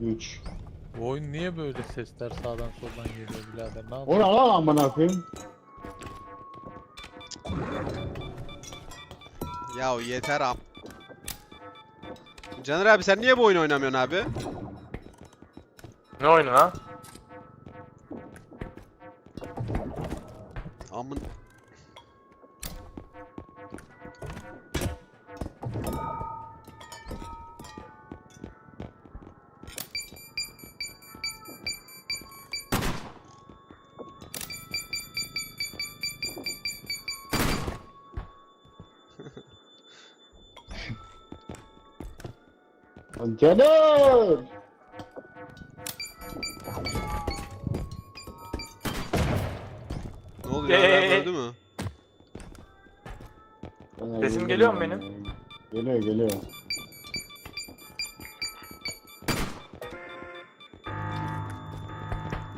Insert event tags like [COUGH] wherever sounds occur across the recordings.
3. Bu oyun niye böyle sesler sağdan soldan geliyor birader? Ne O yapıyorsun? ne lan amına koyayım? Ya yeter am. Caner abi sen niye bu oyunu oynamıyorsun abi? Ne oyunu lan? Caner! Ne oluyor? Ee? öldü mü? Sesim geliyor mu benim? Geliyor geliyor.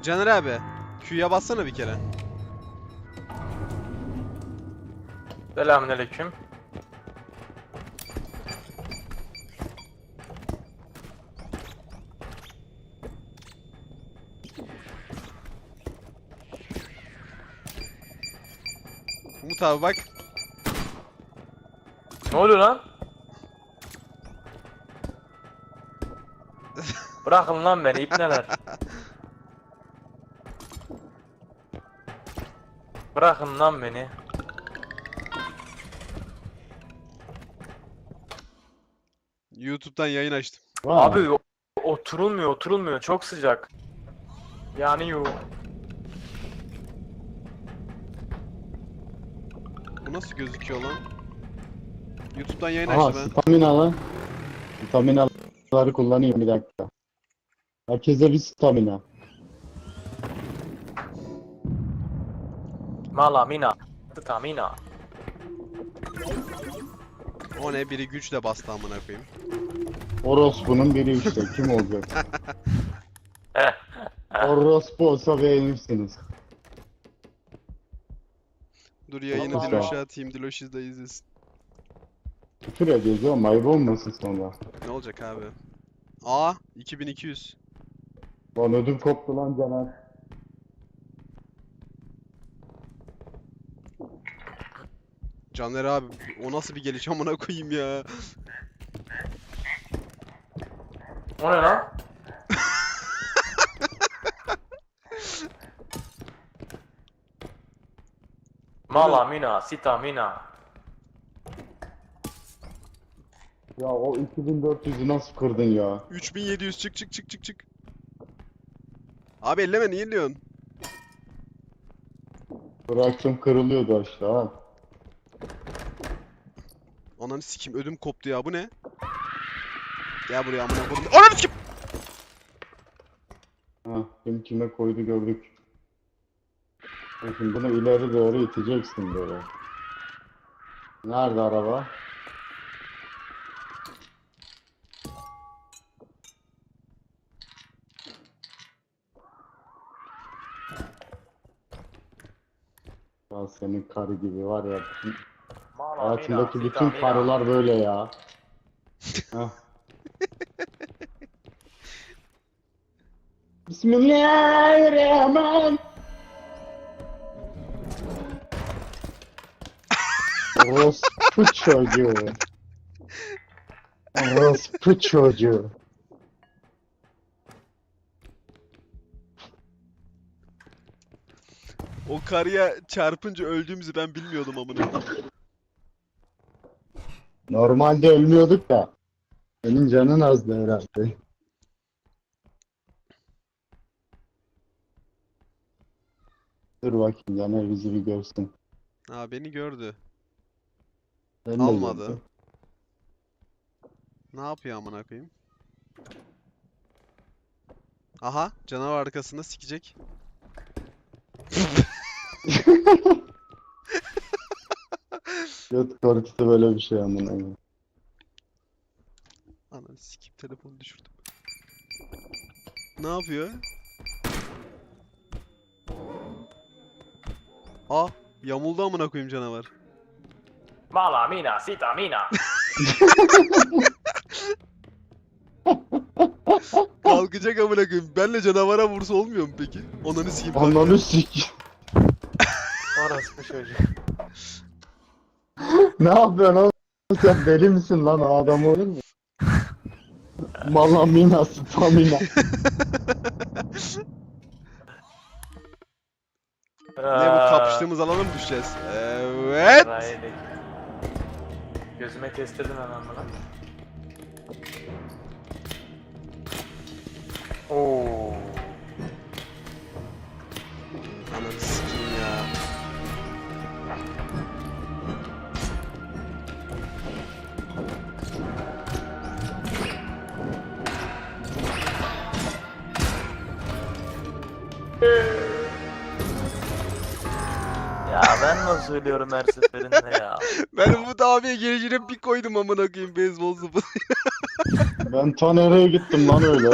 Caner abi. Q'ya bassana bir kere. Selamünaleyküm. Umut abi bak. Ne oluyor lan? [LAUGHS] Bırakın lan beni ipneler. Bırakın lan beni. YouTube'dan yayın açtım. Abi o- oturulmuyor oturulmuyor çok sıcak. Yani yu. Bu nasıl gözüküyor lan? YouTube'dan yayın Aha açtım ben. stamina lan. Staminaları kullanayım bir dakika. Herkese bir stamina. Mala mina. Stamina. O ne? Biri güçle bastı amına koyayım. Orospu'nun biri işte. Kim olacak? [LAUGHS] Orospu olsa beğenirsiniz. Dur yayını Allah Diloş'a atayım. Diloş'u da izlesin. Küfür ediyoruz oğlum ayıp olmasın sonra. Ne olacak abi? Aa 2200. Lan ödüm koptu lan Caner. Caner abi o nasıl bir geliş amına koyayım ya. O ne lan? Mala mina stamina. Ya o 2400'ü nasıl kırdın ya? 3700 çık çık çık çık çık. Abi elleme niye elliyorsun? Bıraktım kırılıyordu aşağı. Ananı sikim ödüm koptu ya bu ne? Gel buraya amına koydum. Ananı sikim. Ha, kim kime koydu gördük. Bakın bunu ileri doğru iteceksin böyle. Nerede araba? Ya senin karı gibi var ya. Hayatındaki bütün karılar böyle ya. [LAUGHS] Hah. Bismillahirrahmanirrahim. Orospu çocuğu. Orospu çocuğu. O karıya çarpınca öldüğümüzü ben bilmiyordum amına. koyayım. Normalde ölmüyorduk da. Senin canın azdı herhalde. Dur bakayım Caner bizi bir görsün. Ha beni gördü. Ben de Almadı. gördüm. Ne yapıyor amına koyayım? Aha canavar arkasında sikecek. [LAUGHS] Göt korkusu böyle bir şey amına koyayım. Ananı sikeyim telefonu düşürdüm. Ne yapıyor? Aa yamuldu amına koyayım canavar. Mala mina stamina. [LAUGHS] Kalkacak amına koyayım. Benle canavara vursa olmuyor mu peki? Onanı sikeyim. kalkıyor. Ananı sik. Orası çocuğu. ne yapıyorsun oğlum? Sen deli misin lan? O adam olur mu? Malamina, stamina. Ne bu kapıştığımız alana mı düşeceğiz? Evet. Rayeli. Gözüme kestirdim hemen bunu. Oo. Ananı sikeyim ya. Ya ben nasıl ölüyorum her seferinde ya. [LAUGHS] Ben abiye gelişine bir koydum amına koyayım beyzbol sopası. [LAUGHS] Ben ta nereye gittim lan öyle?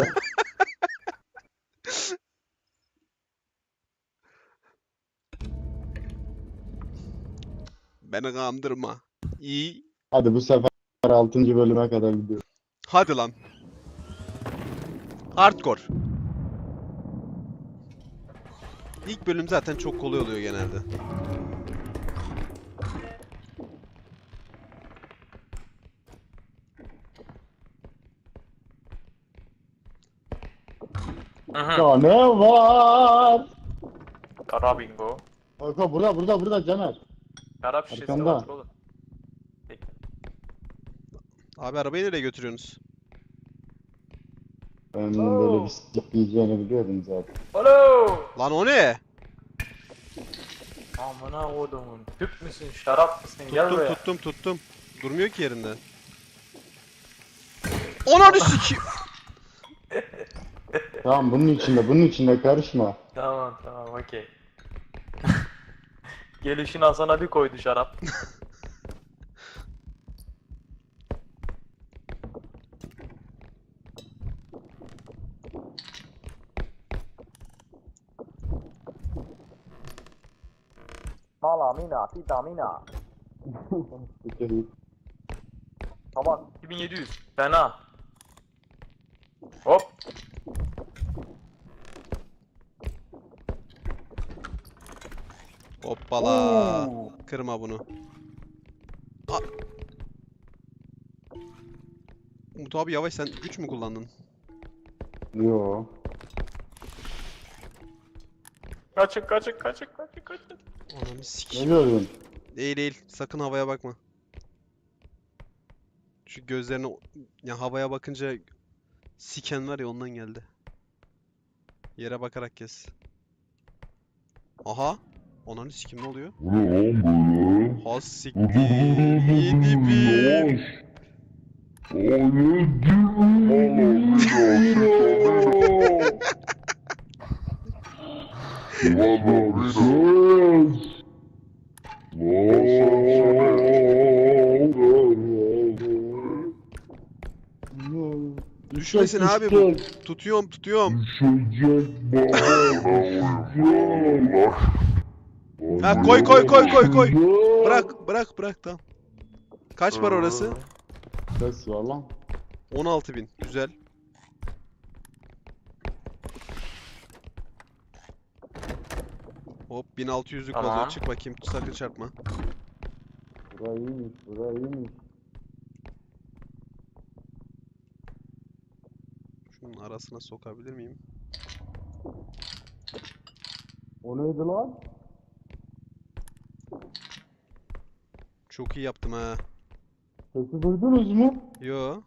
Beni kandırma. İyi. Hadi bu sefer 6. bölüme kadar gidiyor. Hadi lan. Hardcore. İlk bölüm zaten çok kolay oluyor genelde. Hı hı. Ya ne var? Kara bingo. Kanka burada burada burada Caner. Şarap şişesi Arkanda. var oğlum. Abi arabayı nereye götürüyorsunuz? Ben bunun böyle bir sikip yiyeceğini biliyordum zaten. Alo. Lan o ne? Amına kodumun. Tüp müsün, şarap mısın? Gel Tuttum buraya. tuttum tuttum. Durmuyor ki yerinde. Ananı sikeyim. [LAUGHS] Tamam bunun içinde bunun içinde karışma. Tamam tamam okey. [LAUGHS] Gelişin Hasan'a bir koydu şarap. Malamina, vitamina. Tamam 2700. Fena. Hop. Hoppala. Oo. Kırma bunu. A- Umut abi yavaş sen güç mü kullandın? Yo. Kaçın kaçın kaçın kaçın kaçın. Ananı Ne sikeyim. gördün? Değil değil. Sakın havaya bakma. Şu gözlerine ya havaya bakınca siken var ya ondan geldi. Yere bakarak kes. Aha. Ananı sikim ne oluyor? Bu ne lan böyle? Ha siktir. Yedi bir. Düşmesin abi bu. Tutuyorum tutuyorum. Ha koy koy koy koy koy. Bırak bırak bırak tamam. Kaç para orası? Ses var lan. 16.000. Güzel. Hop 1600'lük Tamam. vazo çık bakayım sakın çarpma. Bura iyiymiş, bura iyiymiş. Şunun arasına sokabilir miyim? O neydi lan? Çok iyi yaptım ha. Sesi duydunuz mu? Yo.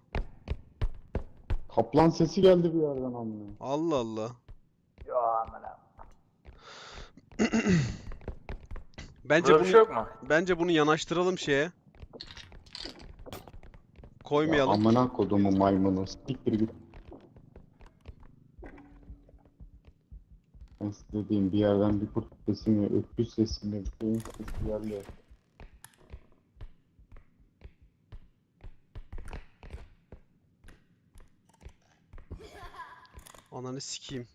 Kaplan sesi geldi bir yerden amına. Allah Allah. Ya amına. [CLEARS THROAT] Bence bir bunu şey yok mu? bence bunu yanaştıralım şeye. Koymayalım. Amına kodumu maymunu. Siktir git. Ben size dediğim bir yerden bir kurt sesi mi, öküz sesi mi, bir şeyin sesi geldi. Ananı sikeyim.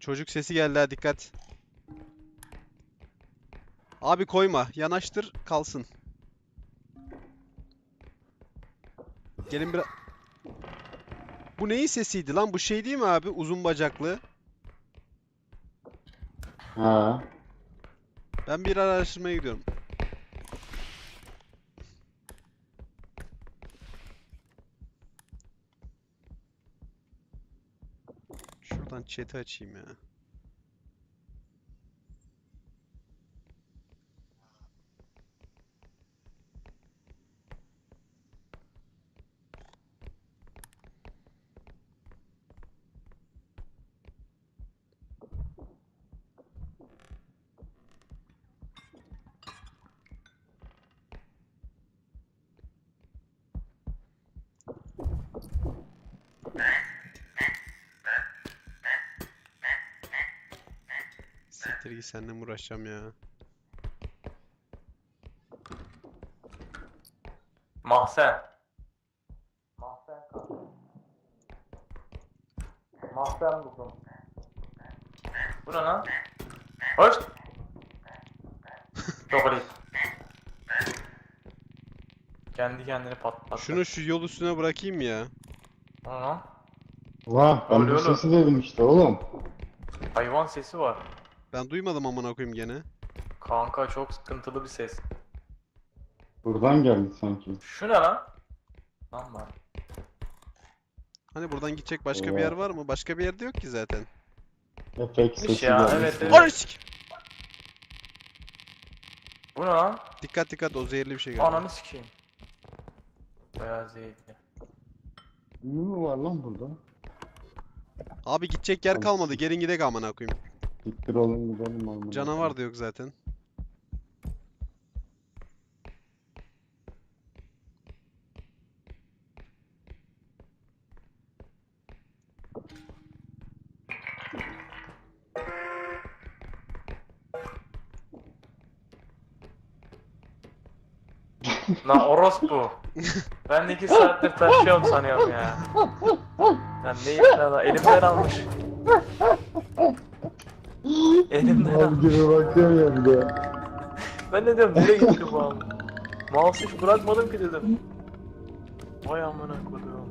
Çocuk sesi geldi ha dikkat. Abi koyma. Yanaştır kalsın. Gelin biraz. Bu neyin sesiydi lan? Bu şey değil mi abi? Uzun bacaklı. Ha. Ben bir araştırmaya gidiyorum. Şuradan chat'i açayım ya. Siktir git seninle mi uğraşacağım ya? Mahsen. Mahsen kanka. Mahsen buldum. Bu ne lan? Hoş. Chocolate. Kendi kendini patlattı. Şunu şu yol üstüne bırakayım ya. Lan? Vah ben bu oğlum. sesi dedim işte oğlum. Hayvan sesi var. Ben duymadım amına koyayım gene. Kanka çok sıkıntılı bir ses. Buradan geldi sanki. Şu ne lan? Lan var. Hani buradan gidecek başka bir yer var mı? Başka bir yerde yok ki zaten. Efekt sesi ya, geldi. evet, evet. Ananı sik- Bu ne lan? Dikkat dikkat o zehirli bir şey galiba. Ananı sikeyim. Beyaz zehirli. Ne mi var lan burada? Abi gidecek yer kalmadı. Gelin gidek amına koyayım. Siktir olun gidelim amına. Canavar da yok zaten. Lan orospu. Ben de iki saattir taşıyorum sanıyorum ya. Lan neyim lan? Elimden almış. Elimden Mal gibi bakıyorum ya bir de. Ben de diyorum nereye gitti bu abi? Mouse hiç bırakmadım ki dedim. Vay amına koduğum.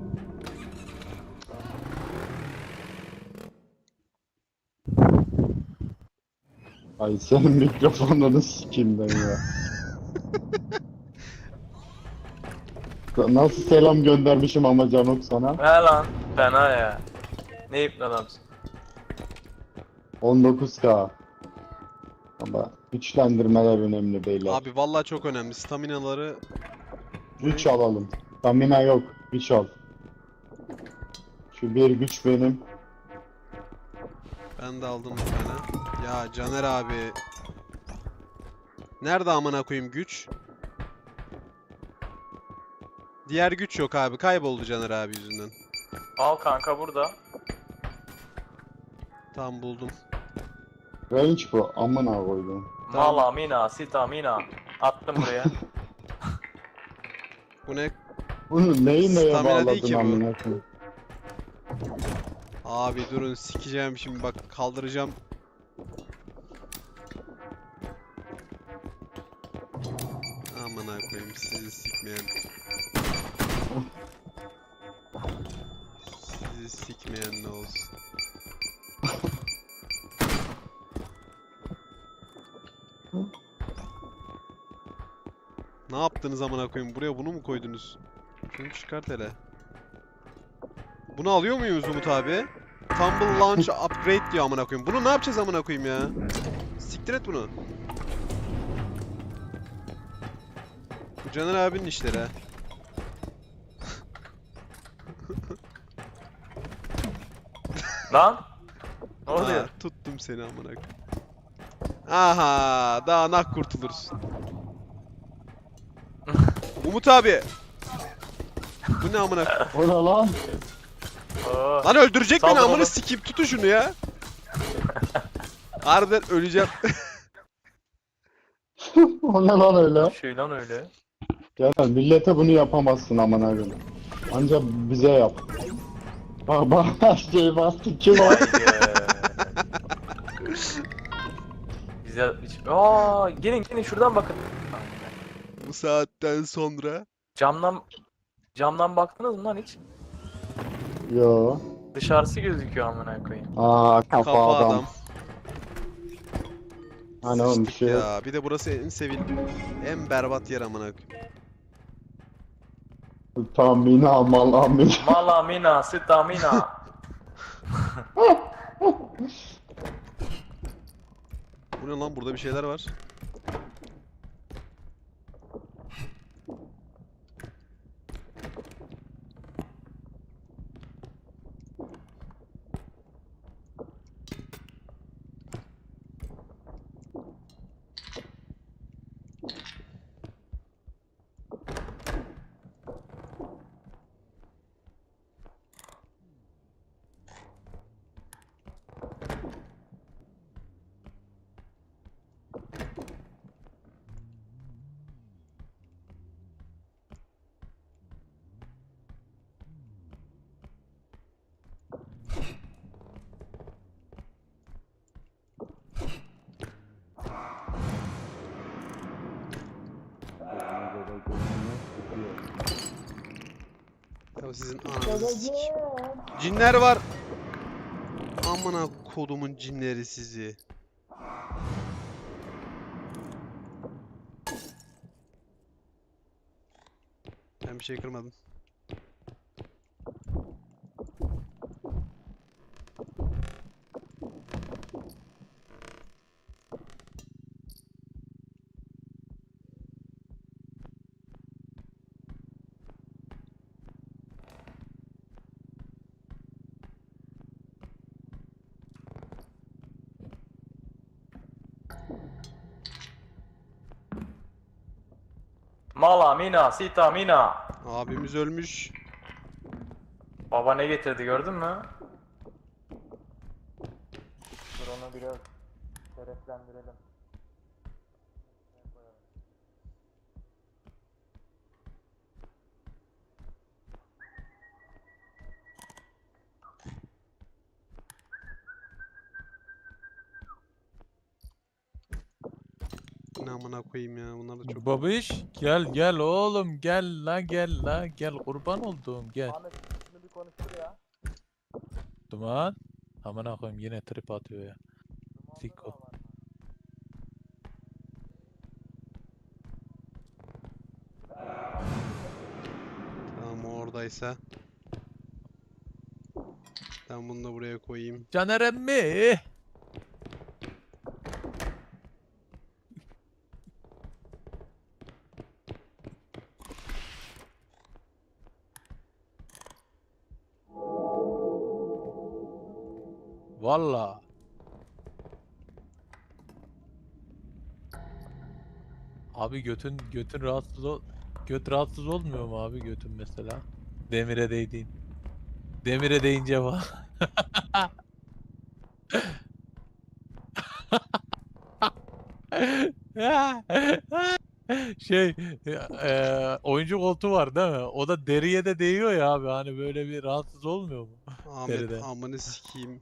Ay senin mikrofonunu sikeyim ben ya. Nasıl selam göndermişim ama Canok sana? He lan fena ya. Ne ipli adamsın. 19k. Ama güçlendirmeler önemli beyler. Abi vallahi çok önemli. Staminaları Güç alalım. Stamina yok. Güç al. Şu bir güç benim. ben de aldım bir tane. Ya Caner abi. Nerede amına koyayım güç? Diğer güç yok abi. Kayboldu Caner abi yüzünden. Al kanka burada. Tamam buldum. Range bu. Amına koydum. Tamam. Mala mina sitamina. Attım buraya. [LAUGHS] Bu ne? Bunu neyi neye Stamina değil ki bağladın bu. amına koyayım? Abi durun sikeceğim şimdi bak kaldıracağım. Amına koyayım sizi sikmeyen. Sizi sikmeyen ne olsun. Ne yaptınız amına koyayım? Buraya bunu mu koydunuz? Şunu çıkart hele. Bunu alıyor muyuz Umut abi? Tumble Launch Upgrade diyor amına koyayım. Bunu ne yapacağız amına koyayım ya? Siktir et bunu. Bu Caner abinin işleri ha. lan. Ne oluyor? Tuttum seni amına koyayım. Aha, daha nak kurtulursun. Umut abi. Bu ne amına koyayım? O ne lan? Oo. Lan öldürecek beni amına onu. sikeyim tutun şunu ya. Harbiden öleceğim. [LAUGHS] o ne lan öyle? Şey lan öyle. Ya millete bunu yapamazsın amına koyayım. Anca bize yap. Bak bak her şeyi bastı kim o? Haydi. Bize hiç... Aa, gelin gelin şuradan bakın. Bu saatten sonra. Camdan camdan baktınız mı lan hiç? Yo. Dışarısı gözüküyor amına koyayım. Aa kafa, Kafa adam. adam. Hani oğlum bir Sıçtık şey yok. ya. Bir de burası en sevil en berbat yer amına koyayım. Tamina malamina. [LAUGHS] Malamina, stamina. [LAUGHS] Bu ne lan burada bir şeyler var. Ya sizin ananızı sikeyim. Cinler var. Amına kodumun cinleri sizi. Ben bir şey kırmadım. Malamina, stamina. Abimiz ölmüş. Baba ne getirdi gördün mü? Dur onu biraz şereflendirelim. Amına koyayım ya bunlar da çok. Babiş gel gel oğlum gel la gel la gel kurban olduğum gel. Ahmet şunu bir konuştur ya. Duman. Amına koyayım yine trip atıyor ya. Siko. Tamam o oradaysa. Ben bunu da buraya koyayım. Caner emmi. Valla. Abi götün götün rahatsız ol göt rahatsız olmuyor mu abi götün mesela? Demire değdiğin. Demire değince var. [LAUGHS] şey eee, oyuncu koltuğu var değil mi? O da deriye de değiyor ya abi hani böyle bir rahatsız olmuyor mu? Ahmet Deride. amını sikeyim.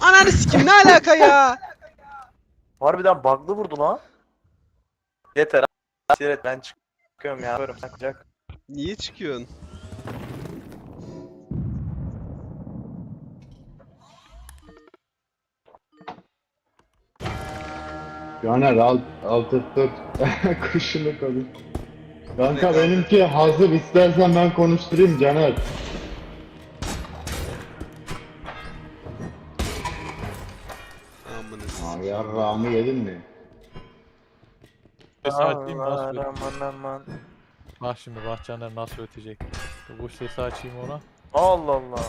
Ananı sikim ne alaka ya? Harbiden bug'lı vurdu lan. Yeter. Siret ben çıkıyorum ya. Yapıyorum sen çıkacak. Niye çıkıyorsun? Caner alt, alt tut. Kuşunu konuş. Kanka benimki hazır istersen ben konuşturayım Caner. Yarrağımı yedin mi? Ses açayım nasıl Aman öt- aman aman. Bak şimdi Bahçener nasıl ötecek. Bu sesi açayım ona. Allah Allah.